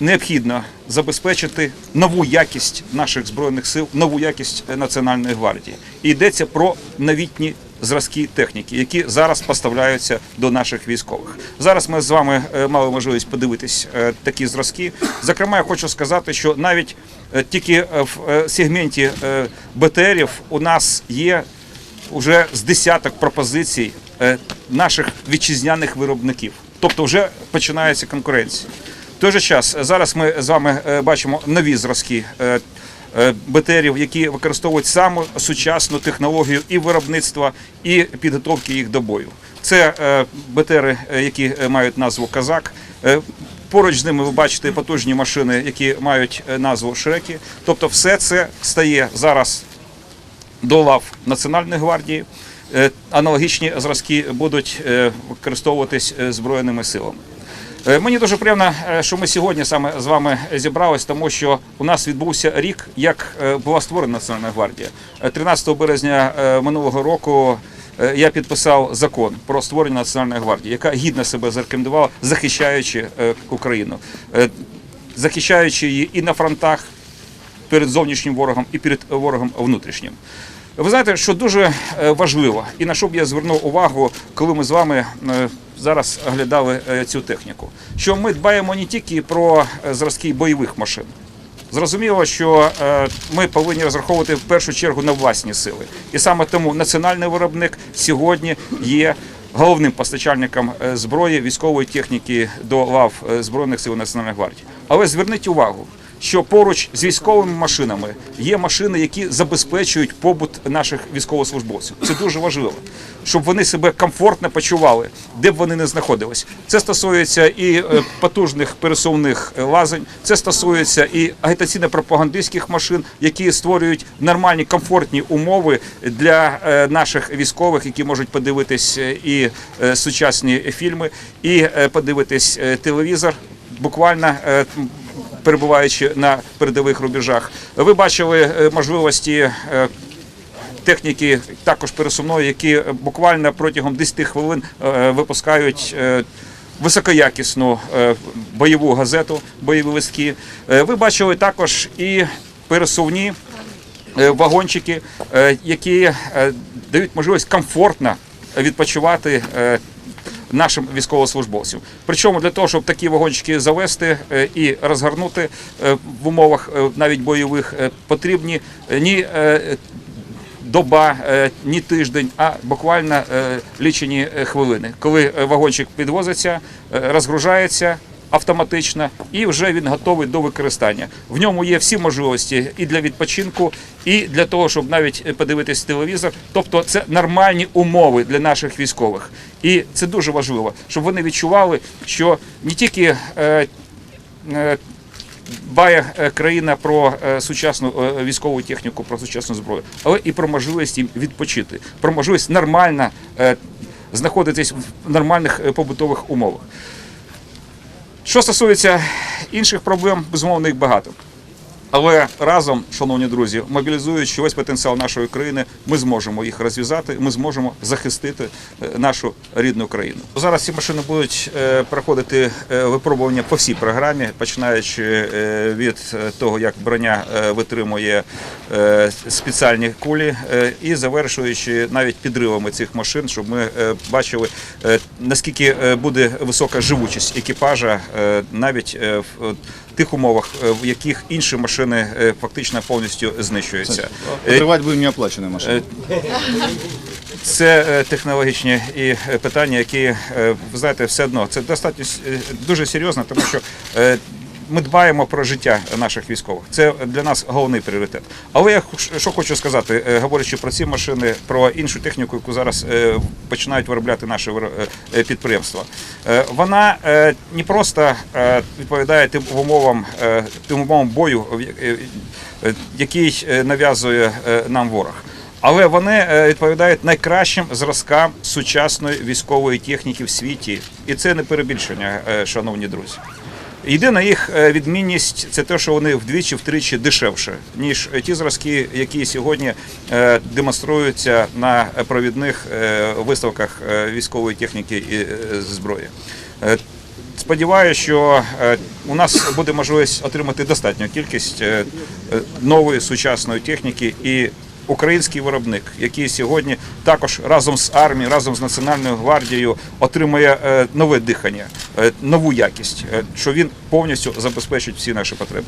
Необхідно забезпечити нову якість наших збройних сил, нову якість Національної гвардії. І йдеться про новітні зразки техніки, які зараз поставляються до наших військових. Зараз ми з вами е, мали можливість подивитись е, такі зразки. Зокрема, я хочу сказати, що навіть е, тільки в сегменті БТРів у нас є вже з десяток пропозицій наших вітчизняних виробників. Тобто вже починається конкуренція. В той же час зараз ми з вами е, бачимо нові зразки е, е, БТРів, які використовують саму сучасну технологію і виробництва, і підготовки їх до бою. Це е, БТРи, е, які е, мають назву Казак. Е, Поруч з ними ви бачите потужні машини, які мають е, назву Шреки. Тобто, все це стає зараз до лав Національної гвардії. Е, Аналогічні зразки будуть е, використовуватись е, збройними силами. Е, Мені дуже приємно, е, що ми сьогодні саме з вами зібрались, тому що у нас відбувся рік, як е, була створена Національна гвардія. Е, 13 березня минулого року я підписав закон про створення Національної гвардії, яка гідно себе зарекомендувала, захищаючи Україну, захищаючи її і на фронтах, перед зовнішнім ворогом і перед ворогом внутрішнім. Ви знаєте, що дуже е, важливо, і на що б я звернув увагу, коли ми з вами е, зараз оглядали е, цю техніку, що ми дбаємо не тільки про зразки бойових машин. Зрозуміло, що ми повинні розраховувати в першу чергу на власні сили, і саме тому національний виробник сьогодні є головним постачальником зброї військової техніки до лав збройних сил Національної гвардії. Але зверніть увагу, що поруч з військовими машинами є машини, які забезпечують побут наших військовослужбовців. Це дуже важливо, щоб вони себе комфортно почували, де б вони не знаходились. Це стосується і е, потужних пересувних е, лазень, це стосується і агітаційно-пропагандистських машин, які створюють нормальні комфортні умови для е, наших військових, які можуть подивитись і сучасні фільми, і подивитись телевізор. Буквально перебуваючи на передових рубежах. Ви бачили е, можливості е, техніки, також пересувної, які буквально протягом 10 хвилин е, випускають. Високоякісну бойову газету, бойові листки. Ви бачили також і пересувні вагончики, які дають можливість комфортно відпочивати нашим військовослужбовцям. Причому для того, щоб такі вагончики завести е, і розгорнути е, в умовах е, навіть бойових, потрібні ні доба, ні тиждень, а буквально лічені хвилини. Коли вагончик підвозиться, розгружається. Автоматично і вже він готовий до використання. В ньому є всі можливості і для відпочинку, і для того, щоб навіть е, подивитись телевізор. Тобто, це нормальні умови для наших військових, і це дуже важливо, щоб вони відчували, що не тільки е, е, дбає е, країна про е, сучасну військову техніку, про сучасну зброю, але і про можливість їм відпочити, про можливість нормально знаходитись в нормальних побутових умовах. Що стосується інших проблем, безумовно, їх багато. Але разом, шановні друзі, мобілізуючи весь потенціал нашої країни, ми зможемо їх розв'язати, ми зможемо захистити е, нашу рідну країну. Зараз ці машини будуть е, проходити е, випробування по всій програмі, починаючи від того, як броня витримує спеціальні кулі, і завершуючи навіть підривами цих машин, щоб ми бачили наскільки буде висока живучість екіпажа навіть в тих умовах, е, в яких інші машини е, фактично повністю знищуються. Е, Покривати будемо неоплачені машини. Це технологічні і питання, які ви знаєте, все одно це достатньо дуже серйозно, тому що. Ми дбаємо про життя наших військових. Це для нас головний пріоритет. Але я що хочу сказати, е, говорячи про ці машини, про іншу техніку, яку зараз е, починають виробляти наші е, підприємства. Вона не просто відповідає тим умовам, тим умовам бою, який нав'язує нам ворог. Але вони відповідають найкращим зразкам сучасної військової техніки в світі, і це не перебільшення, шановні друзі. Єдина їх е, відмінність це те, що вони вдвічі-втричі дешевше, ніж ті зразки, які сьогодні е, демонструються на провідних е, виставках е, військової техніки і е, зброї. Е, Сподіваюся, що е, у нас буде можливість отримати достатню кількість е, е, нової сучасної техніки і український виробник, який сьогодні також разом з армією, разом з Національною гвардією отримує е, нове дихання, е, нову якість, е, що він повністю забезпечить всі наші потреби.